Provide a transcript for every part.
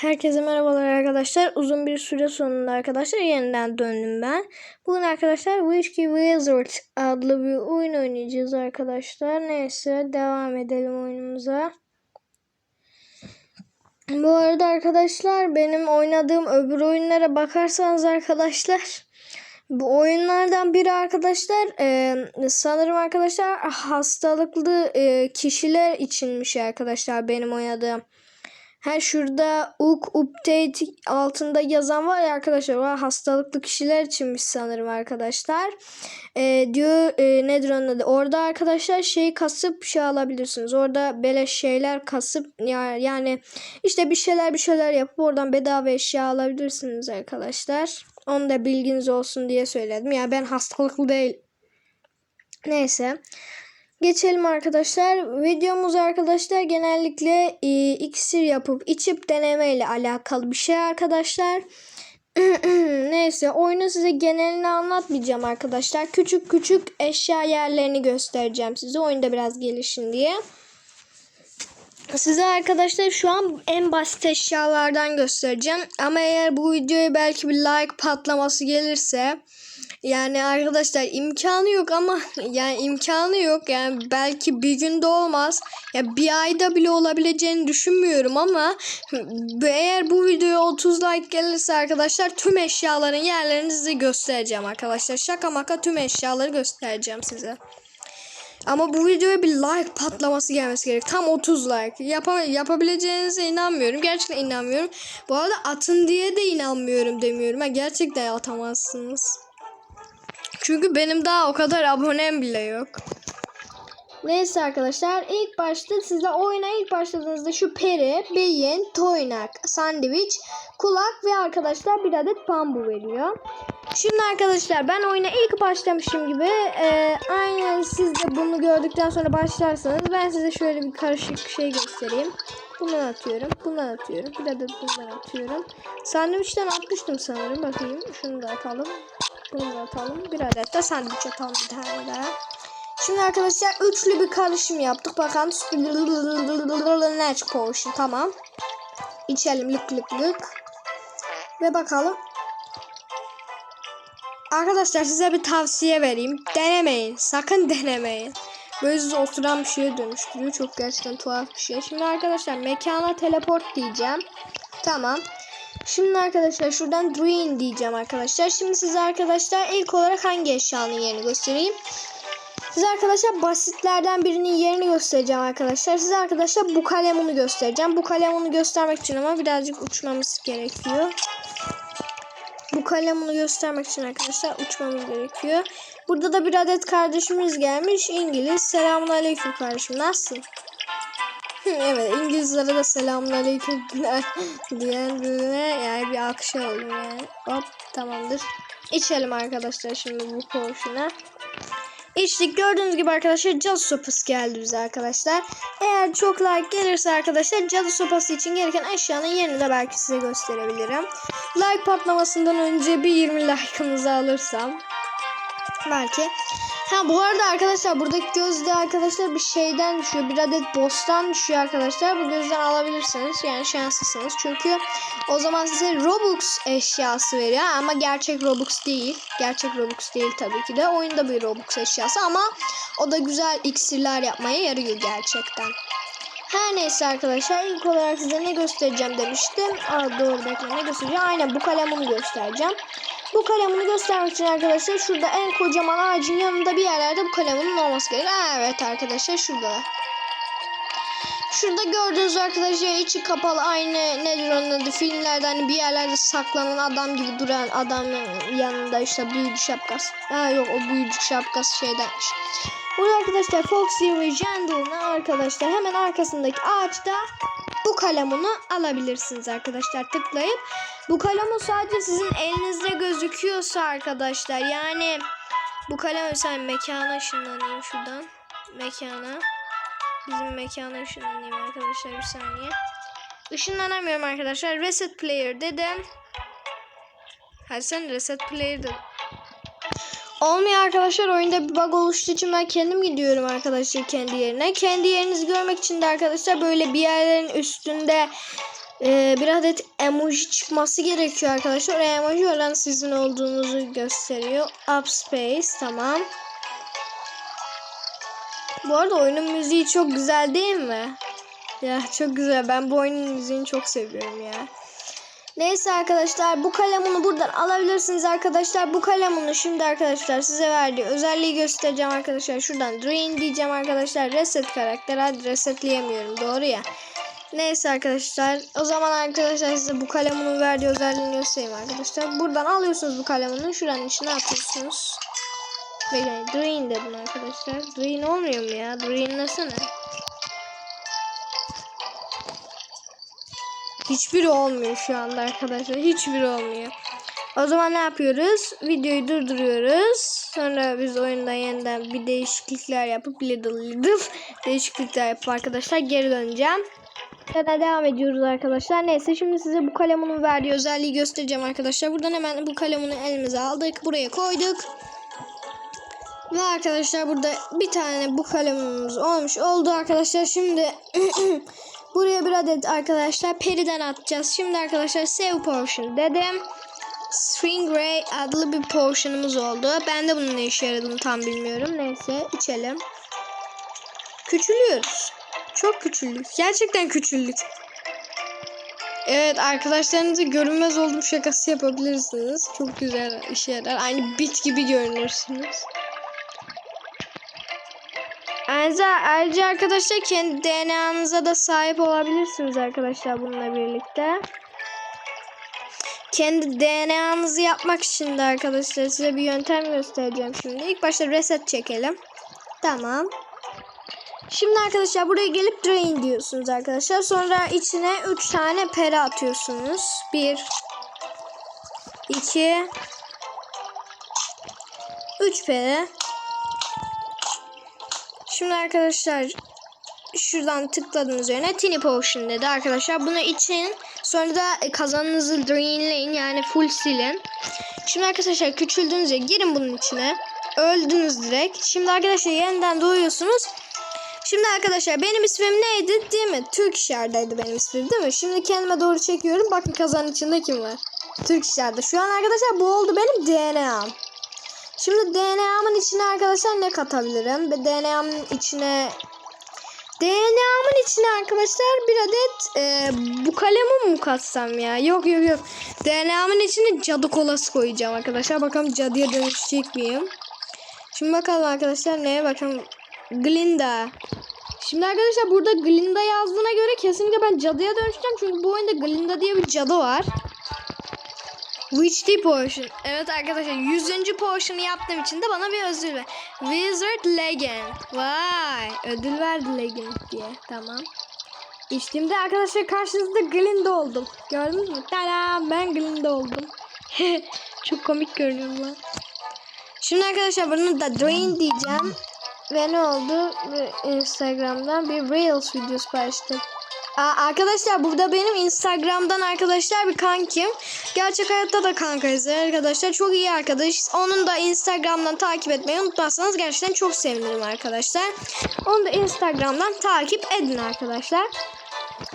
Herkese merhabalar arkadaşlar. Uzun bir süre sonunda arkadaşlar yeniden döndüm ben. Bugün arkadaşlar Whiskey Wizard adlı bir oyun oynayacağız arkadaşlar. Neyse devam edelim oyunumuza. Bu arada arkadaşlar benim oynadığım öbür oyunlara bakarsanız arkadaşlar bu oyunlardan biri arkadaşlar e, sanırım arkadaşlar hastalıklı e, kişiler içinmiş arkadaşlar benim oynadığım. Ha şurada UK update altında yazan var ya arkadaşlar o hastalıklı kişiler içinmiş sanırım arkadaşlar. Ee, diyor e, nedir onun adı? Orada arkadaşlar şey kasıp şey alabilirsiniz. Orada beleş şeyler kasıp yani işte bir şeyler bir şeyler yapıp oradan bedava eşya alabilirsiniz arkadaşlar. Onu da bilginiz olsun diye söyledim. Ya yani ben hastalıklı değil. Neyse. Geçelim arkadaşlar. Videomuz arkadaşlar genellikle e, iksir yapıp içip deneme ile alakalı bir şey arkadaşlar. Neyse oyunu size genelini anlatmayacağım arkadaşlar. Küçük küçük eşya yerlerini göstereceğim size. Oyunda biraz gelişin diye. Size arkadaşlar şu an en basit eşyalardan göstereceğim. Ama eğer bu videoya belki bir like patlaması gelirse yani arkadaşlar imkanı yok ama yani imkanı yok. Yani belki bir günde olmaz. Ya bir ayda bile olabileceğini düşünmüyorum ama eğer bu videoya 30 like gelirse arkadaşlar tüm eşyaların yerlerini size göstereceğim arkadaşlar. Şaka maka tüm eşyaları göstereceğim size. Ama bu videoya bir like patlaması gelmesi gerek. Tam 30 like. Yapa yapabileceğinize inanmıyorum. Gerçekten inanmıyorum. Bu arada atın diye de inanmıyorum demiyorum. Ha, gerçekten atamazsınız. Çünkü benim daha o kadar abonem bile yok. Neyse arkadaşlar ilk başta size oyuna ilk başladığınızda şu peri, beyin, toynak, sandviç, kulak ve arkadaşlar bir adet bambu veriyor. Şimdi arkadaşlar ben oyuna ilk başlamışım gibi e, aynen siz de bunu gördükten sonra başlarsanız ben size şöyle bir karışık şey göstereyim. Bundan atıyorum. Bundan atıyorum. Bir adet bundan atıyorum. Sandviçten atmıştım sanırım. Bakayım. Şunu da atalım. Bunu da atalım. Bir adet de sandviç atalım bir tane daha. Şimdi arkadaşlar üçlü bir karışım yaptık. Bakalım. Match potion. Tamam. İçelim lık lık lık. Ve bakalım. Arkadaşlar size bir tavsiye vereyim. Denemeyin. Sakın denemeyin. Böyle oturan bir şeye dönüştürüyor. Çok gerçekten tuhaf bir şey. Şimdi arkadaşlar mekana teleport diyeceğim. Tamam. Şimdi arkadaşlar şuradan Druin diyeceğim arkadaşlar. Şimdi size arkadaşlar ilk olarak hangi eşyanın yerini göstereyim. Size arkadaşlar basitlerden birinin yerini göstereceğim arkadaşlar. Size arkadaşlar bu kalemunu göstereceğim. Bu kalemunu göstermek için ama birazcık uçmamız gerekiyor. Bu kalemunu göstermek için arkadaşlar uçmamız gerekiyor. Burada da bir adet kardeşimiz gelmiş. İngiliz. Selamun aleyküm kardeşim. Nasılsın? evet İngilizlere de selamun aleyküm diyen birine yani bir alkış alalım yani. Hop tamamdır. İçelim arkadaşlar şimdi bu poşuna. İçtik gördüğünüz gibi arkadaşlar cadı sopası geldi bize arkadaşlar. Eğer çok like gelirse arkadaşlar cadı sopası için gereken eşyanın yerini de belki size gösterebilirim. Like patlamasından önce bir 20 like'ınızı alırsam belki Ha bu arada arkadaşlar buradaki gözde arkadaşlar bir şeyden düşüyor. Bir adet boss'tan düşüyor arkadaşlar. Bu gözden alabilirsiniz. Yani şanslısınız. Çünkü o zaman size Robux eşyası veriyor. Ama gerçek Robux değil. Gerçek Robux değil tabii ki de. Oyunda bir Robux eşyası ama o da güzel iksirler yapmaya yarıyor gerçekten. Her neyse arkadaşlar ilk olarak size ne göstereceğim demiştim. Aa, doğru bekle ne göstereceğim. Aynen bu kalemini göstereceğim. Bu kalemini göstermek için arkadaşlar şurada en kocaman ağacın yanında bir yerlerde bu kalemin olması gerekiyor. Evet arkadaşlar şurada. Şurada gördüğünüz arkadaşlar içi kapalı aynı nedir onun adı filmlerden hani bir yerlerde saklanan adam gibi duran adamın yanında işte büyücü şapkası. Ha yok o büyücü şapkası şeydenmiş. Burada arkadaşlar Foxy ve Gentleman arkadaşlar hemen arkasındaki ağaçta bu kalemunu alabilirsiniz arkadaşlar tıklayıp. Bu kalem sadece sizin elinizde gözüküyorsa arkadaşlar yani bu kalem sen mekana ışınlanayım şuradan. Mekana. Bizim mekana ışınlanayım arkadaşlar bir saniye. Işınlanamıyorum arkadaşlar. Reset player dedim. Hadi sen reset player dedim. Olmuyor arkadaşlar oyunda bir bug oluştuğu için ben kendim gidiyorum arkadaşlar kendi yerine. Kendi yerinizi görmek için de arkadaşlar böyle bir yerlerin üstünde Ee, bir adet emoji çıkması gerekiyor arkadaşlar. O emoji olan sizin olduğunuzu gösteriyor. Upspace tamam. Bu arada oyunun müziği çok güzel değil mi? Ya çok güzel. Ben bu oyunun müziğini çok seviyorum ya. Neyse arkadaşlar bu kalemunu buradan alabilirsiniz arkadaşlar. Bu kalemunu şimdi arkadaşlar size verdiği özelliği göstereceğim arkadaşlar. Şuradan drain diyeceğim arkadaşlar. Reset karakter. Hadi resetleyemiyorum. Doğru ya. Neyse arkadaşlar. O zaman arkadaşlar size bu kalemin verdiği özelliğini göstereyim arkadaşlar. Buradan alıyorsunuz bu kalemini. Şuranın içine atıyorsunuz. Bekleyin. Drain dedim arkadaşlar. Drain olmuyor mu ya? Drainlesene. Hiçbiri olmuyor şu anda arkadaşlar. Hiçbiri olmuyor. O zaman ne yapıyoruz? Videoyu durduruyoruz. Sonra biz oyunda yeniden bir değişiklikler yapıp little little değişiklikler yapıp arkadaşlar geri döneceğim. Sonra devam ediyoruz arkadaşlar. Neyse şimdi size bu kalemin verdiği özelliği göstereceğim arkadaşlar. Buradan hemen bu kalemini elimize aldık. Buraya koyduk. Ve arkadaşlar burada bir tane bu kalemimiz olmuş oldu arkadaşlar. Şimdi buraya bir adet arkadaşlar periden atacağız. Şimdi arkadaşlar save portion dedim. Stringray adlı bir portion'ımız oldu. Ben de bunun ne işe yaradığını tam bilmiyorum. Neyse içelim. Küçülüyoruz. Çok küçüldük. Gerçekten küçüldük. Evet arkadaşlarınızı görünmez oldum şakası yapabilirsiniz. Çok güzel işe yarar. Aynı bit gibi görünürsünüz. Ayrıca, ayrıca arkadaşlar kendi DNA'nıza da sahip olabilirsiniz arkadaşlar bununla birlikte. Kendi DNA'nızı yapmak için de arkadaşlar size bir yöntem göstereceğim şimdi. İlk başta reset çekelim. Tamam. Şimdi arkadaşlar buraya gelip drain diyorsunuz arkadaşlar. Sonra içine 3 tane pera atıyorsunuz. 1 2 3 pere. Şimdi arkadaşlar şuradan tıkladığınız üzerine Tiny Potion dedi arkadaşlar. Bunu için sonra da kazanınızı drainleyin yani full silin. Şimdi arkadaşlar küçüldüğünüzde girin bunun içine. Öldünüz direkt. Şimdi arkadaşlar yeniden doğuyorsunuz. Şimdi arkadaşlar benim ismim neydi değil mi? Türkşer'deydi benim ismim değil mi? Şimdi kendime doğru çekiyorum. Bakın kazanın içinde kim var? Türkşer'de. Şu an arkadaşlar bu oldu benim DNA'm. Şimdi DNA'mın içine arkadaşlar ne katabilirim? Ve DNA'mın içine DNA'mın içine arkadaşlar bir adet e, bu kalemi mi katsam ya? Yok yok yok. DNA'mın içine cadı kolası koyacağım arkadaşlar. Bakalım cadıya dönüşecek miyim? Şimdi bakalım arkadaşlar neye bakalım. Glinda. Şimdi arkadaşlar burada Glinda yazdığına göre kesinlikle ben cadıya dönüşeceğim. Çünkü bu oyunda Glinda diye bir cadı var. Witch Potion. Evet arkadaşlar 100. Potion'u yaptığım için de bana bir ödül ver. Wizard Legend. Vay. Ödül verdi Legend diye. Tamam. İçtiğimde arkadaşlar karşınızda Glinda oldum. Gördünüz mü? Tada ben Glinda oldum. Çok komik görünüyorum lan. Şimdi arkadaşlar bunu da Drain diyeceğim. Ve ne oldu? Instagram'dan bir Reels videosu paylaştım. Arkadaşlar burada benim Instagram'dan arkadaşlar bir kankim. Gerçek hayatta da kankayız arkadaşlar. Çok iyi arkadaş. Onun da Instagram'dan takip etmeyi unutmazsanız gerçekten çok sevinirim arkadaşlar. Onu da Instagram'dan takip edin arkadaşlar.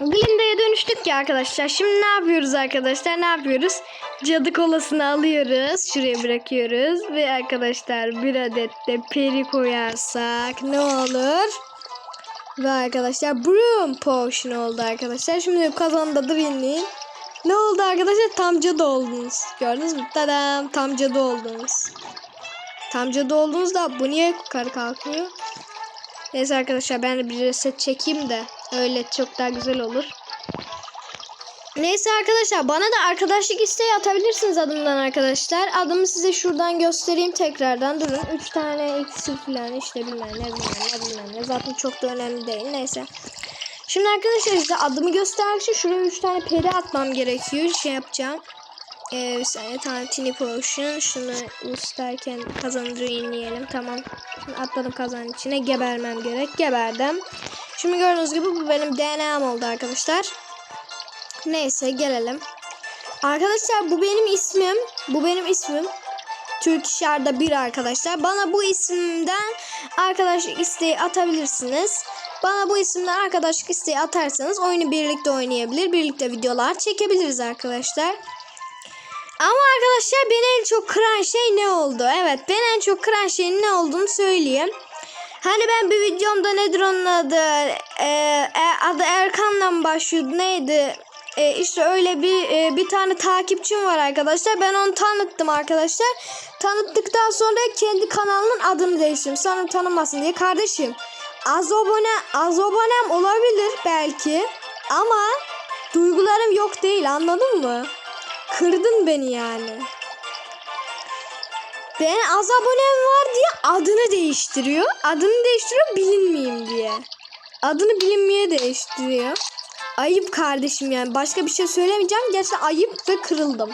Glinda'ya dönüştük ya arkadaşlar. Şimdi ne yapıyoruz arkadaşlar? Ne yapıyoruz? Cadı kolasını alıyoruz. Şuraya bırakıyoruz. Ve arkadaşlar bir adet de peri koyarsak ne olur? Ve arkadaşlar Broom Potion oldu arkadaşlar. Şimdi kazanda Drain'in. Ne oldu arkadaşlar? Tam cadı oldunuz. Gördünüz mü? Tadam. Tam cadı oldunuz. Tam cadı oldunuzda bu niye yukarı kalkıyor? Neyse arkadaşlar ben bir reset çekeyim de. Öyle çok daha güzel olur. Neyse arkadaşlar bana da arkadaşlık isteği atabilirsiniz adımdan arkadaşlar. Adımı size şuradan göstereyim tekrardan. Durun 3 tane eksi falan işte bilmem ne bilmem ne bilmem ne. Zaten çok da önemli değil neyse. Şimdi arkadaşlar işte adımı göstermek için şuraya 3 tane peri atmam gerekiyor. Şey yapacağım. Ee, bir saniye tane tiny potion. Şunu isterken kazanı drainleyelim. Tamam. Şimdi atladım kazanın içine. Gebermem gerek. Geberdim. Şimdi gördüğünüz gibi bu benim DNA'm oldu arkadaşlar. Neyse gelelim. Arkadaşlar bu benim ismim. Bu benim ismim. Türkşar'da bir arkadaşlar. Bana bu isimden arkadaşlık isteği atabilirsiniz. Bana bu isimden arkadaşlık isteği atarsanız oyunu birlikte oynayabilir. Birlikte videolar çekebiliriz arkadaşlar. Ama arkadaşlar beni en çok kıran şey ne oldu? Evet beni en çok kıran şeyin ne olduğunu söyleyeyim. Hani ben bir videomda nedir onun adı? Ee, e, adı Erkan'la mı başlıyordu neydi? Ee, işte öyle bir e, bir tane takipçim var arkadaşlar. Ben onu tanıttım arkadaşlar. Tanıttıktan sonra kendi kanalının adını değiştirdim. Sanırım tanınmasın diye. Kardeşim az abone az abonem olabilir belki. Ama duygularım yok değil anladın mı? Kırdın beni yani. Ben az abonem var diye adını değiştiriyor. Adını değiştiriyor bilinmeyeyim diye. Adını bilinmeye değiştiriyor. Ayıp kardeşim yani. Başka bir şey söylemeyeceğim. Gerçekten ayıp ve kırıldım.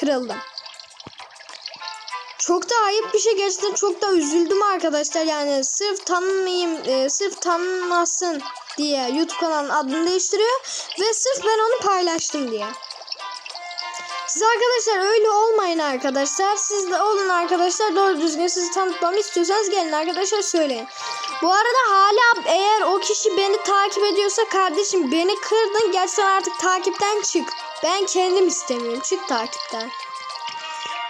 Kırıldım. Çok da ayıp bir şey. Gerçekten çok da üzüldüm arkadaşlar. Yani sırf tanınmayayım, e, sırf tanınmasın diye YouTube kanalının adını değiştiriyor. Ve sırf ben onu paylaştım diye. Siz arkadaşlar öyle olmayın arkadaşlar. Siz de olun arkadaşlar. Doğru düzgün sizi tanıtmamı istiyorsanız gelin arkadaşlar söyleyin. Bu arada hala eğer o kişi beni takip ediyorsa kardeşim beni kırdın. Gerçekten artık takipten çık. Ben kendim istemiyorum. Çık takipten.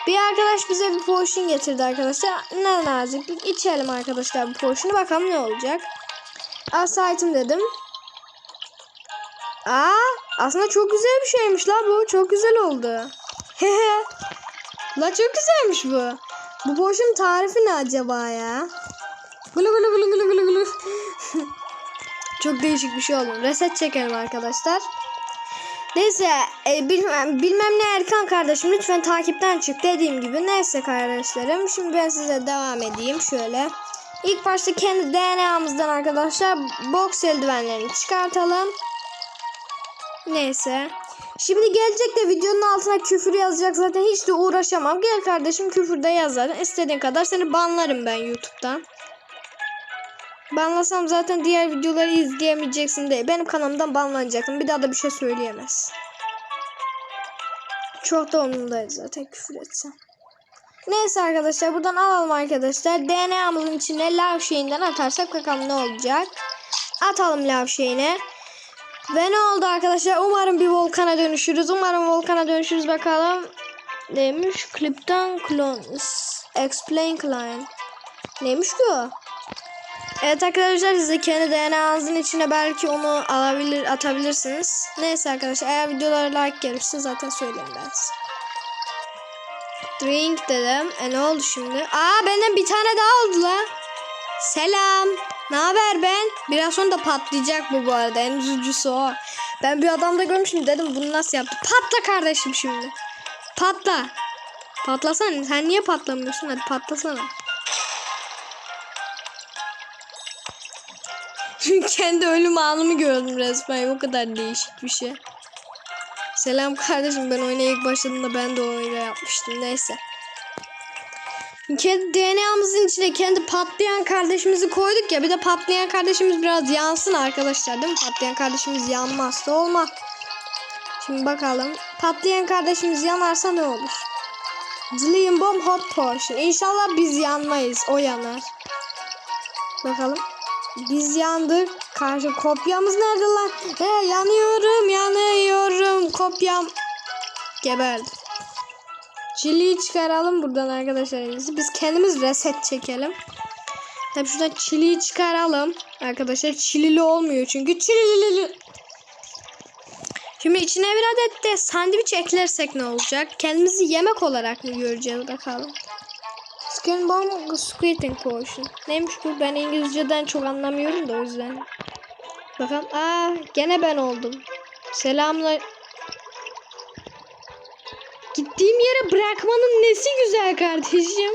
Bir arkadaş bize bir potion getirdi arkadaşlar. Ne naziklik. İçelim arkadaşlar bu potion'u. Bakalım ne olacak. Asaytım dedim. Aa, aslında çok güzel bir şeymiş la bu. Çok güzel oldu. la çok güzelmiş bu. Bu potion tarifi ne acaba ya? Gulu gulu gulu gulu gulu gulu. çok değişik bir şey oldu. Reset çekelim arkadaşlar. Neyse e, bilmem, bilmem ne Erkan kardeşim lütfen takipten çık dediğim gibi. Neyse kardeşlerim şimdi ben size devam edeyim şöyle. İlk başta kendi DNA'mızdan arkadaşlar box eldivenlerini çıkartalım. Neyse. Şimdi gelecek de videonun altına küfür yazacak zaten hiç de uğraşamam. Gel kardeşim küfür de yaz zaten. İstediğin kadar seni banlarım ben YouTube'dan. Banlasam zaten diğer videoları izleyemeyeceksin diye. Benim kanalımdan banlanacaktım. Bir daha da bir şey söyleyemez. Çok da umurumdaydı zaten küfür etsem. Neyse arkadaşlar buradan alalım arkadaşlar. DNA'mızın içine lav şeyinden atarsak bakalım ne olacak. Atalım lav şeyine. Ve ne oldu arkadaşlar? Umarım bir volkana dönüşürüz. Umarım volkana dönüşürüz bakalım. Neymiş? Clip'ten clones. Explain client. Neymiş ki o? Evet arkadaşlar siz de kendi DNA'nızın içine belki onu alabilir, atabilirsiniz. Neyse arkadaşlar eğer videolara like gelirse zaten söyleyeyim ben size. Drink dedim. E ne oldu şimdi? Aa benden bir tane daha oldu la. Selam. Ne haber ben? Biraz sonra da patlayacak bu bu arada. En üzücüsü o. Ben bir adamda görmüşüm dedim bunu nasıl yaptı? Patla kardeşim şimdi. Patla. Patlasana. Sen niye patlamıyorsun? Hadi patlasana. Kendi ölüm anımı gördüm resmen. O kadar değişik bir şey. Selam kardeşim. Ben oyuna ilk başladığımda ben de o oyunu yapmıştım. Neyse. Kendi DNA'mızın içine kendi patlayan kardeşimizi koyduk ya. Bir de patlayan kardeşimiz biraz yansın arkadaşlar değil mi? Patlayan kardeşimiz yanmazsa olmaz. Şimdi bakalım. Patlayan kardeşimiz yanarsa ne olur? Zillion Bomb Hot Potion. İnşallah biz yanmayız. O yanar. Bakalım. Biz yandık. Karşı kopyamız nerede lan? He yanıyorum yanıyorum. Kopyam. Geberdi. Çiliyi çıkaralım buradan arkadaşlar. en iyisi. Biz kendimiz reset çekelim. Tabi şuradan çiliyi çıkaralım. Arkadaşlar çilili olmuyor çünkü çilili. Şimdi içine bir adet de sandviç eklersek ne olacak? Kendimizi yemek olarak mı göreceğiz bakalım. Skin bomb squirting potion. Neymiş bu? Ben İngilizceden çok anlamıyorum da o yüzden. Bakalım. Aa gene ben oldum. Selamlar. Gittiğim yere bırakmanın nesi güzel kardeşim.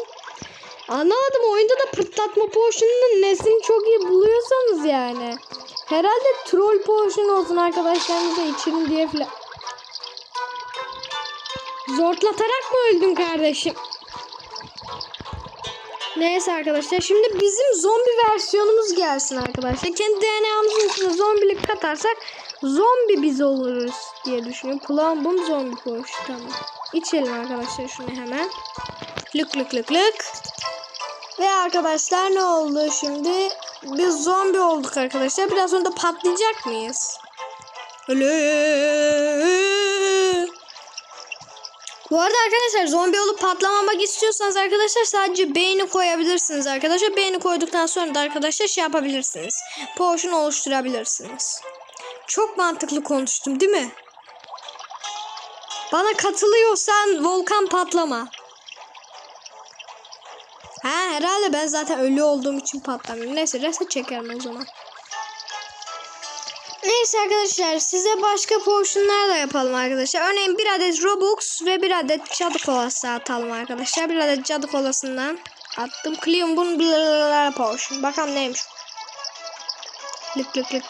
Anlamadım oyunda da pırtlatma potion'un nesini çok iyi buluyorsanız yani. Herhalde troll potion olsun arkadaşlarınıza içirin diye falan. Zortlatarak mı öldün kardeşim? Neyse arkadaşlar şimdi bizim zombi versiyonumuz gelsin arkadaşlar. Kendi DNA'mızın içine zombilik katarsak zombi biz oluruz diye düşünüyorum. Kulağım bu zombi koş tamam. İçelim arkadaşlar şunu hemen. Lık lık lık lık. Ve arkadaşlar ne oldu şimdi? biz zombi olduk arkadaşlar. Biraz sonra da patlayacak mıyız? Öyle. Bu arada arkadaşlar zombi olup patlamamak istiyorsanız arkadaşlar sadece beyni koyabilirsiniz arkadaşlar. Beyni koyduktan sonra da arkadaşlar şey yapabilirsiniz. Potion oluşturabilirsiniz. Çok mantıklı konuştum değil mi? Bana katılıyorsan volkan patlama. Ha herhalde ben zaten ölü olduğum için patlamıyorum. Neyse reset çekerim o zaman. Neyse arkadaşlar size başka potionlar da yapalım arkadaşlar. Örneğin bir adet Robux ve bir adet cadı kolası atalım arkadaşlar. Bir adet cadı kolasından attım. Clean bun blablabla potion. Bakalım neymiş. Lık lık lık.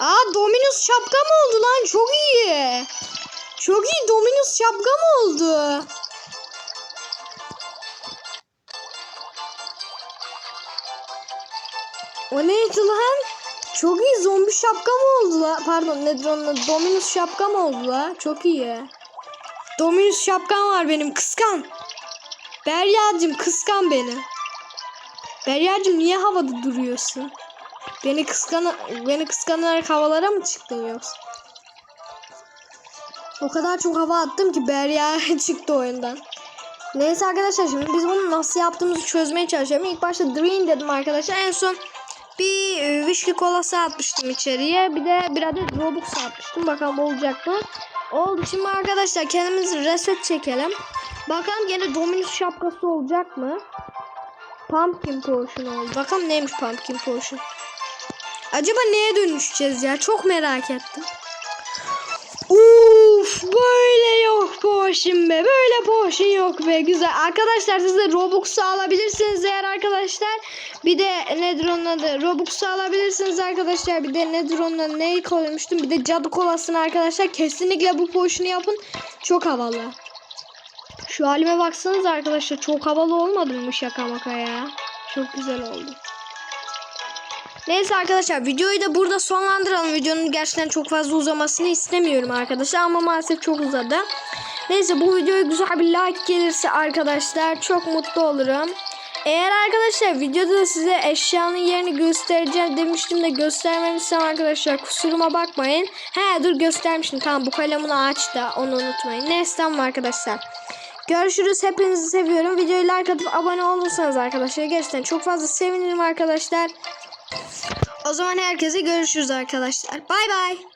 Aa Dominus şapka mı oldu lan? Çok iyi. Çok iyi Dominus şapka mı oldu? O neydi lan? Çok iyi zombi şapka mı oldu la? Pardon nedir onun? Dominus şapka mı oldu la? Çok iyi. Dominus şapkam var benim kıskan. Beryacım kıskan beni. Beryacım niye havada duruyorsun? Beni kıskan beni kıskanarak havalara mı çıktın yoksa? O kadar çok hava attım ki Berya çıktı oyundan. Neyse arkadaşlar şimdi biz bunu nasıl yaptığımızı çözmeye çalışıyorum. İlk başta Dream dedim arkadaşlar. En son bir e, whisky kolası atmıştım içeriye. Bir de bir adet Robux atmıştım. Bakalım olacak mı? Oldu. Şimdi arkadaşlar kendimizi reset çekelim. Bakalım gene Dominus şapkası olacak mı? Pumpkin Potion oldu. Bakalım neymiş Pumpkin Potion. Acaba neye dönüşeceğiz ya? Çok merak ettim. Böyle yok potion be. Böyle potion yok be. Güzel. Arkadaşlar siz de Robux'u alabilirsiniz eğer arkadaşlar. Bir de nedir onun adı? Robux'u alabilirsiniz arkadaşlar. Bir de nedir onun adı? Neyi koymuştum? Bir de cadı kolasını arkadaşlar. Kesinlikle bu potion'u yapın. Çok havalı. Şu halime baksanız arkadaşlar. Çok havalı olmadı mı şaka maka ya? Çok güzel oldu. Neyse arkadaşlar videoyu da burada sonlandıralım. Videonun gerçekten çok fazla uzamasını istemiyorum arkadaşlar ama maalesef çok uzadı. Neyse bu videoya güzel bir like gelirse arkadaşlar çok mutlu olurum. Eğer arkadaşlar videoda size eşyanın yerini göstereceğim demiştim de göstermemişsem arkadaşlar kusuruma bakmayın. He dur göstermiştim tamam bu kalemin ağaç da onu unutmayın. Neyse tamam arkadaşlar. Görüşürüz. Hepinizi seviyorum. Videoyu like atıp abone olursanız arkadaşlar gerçekten çok fazla sevinirim arkadaşlar. O zaman herkese görüşürüz arkadaşlar. Bay bay.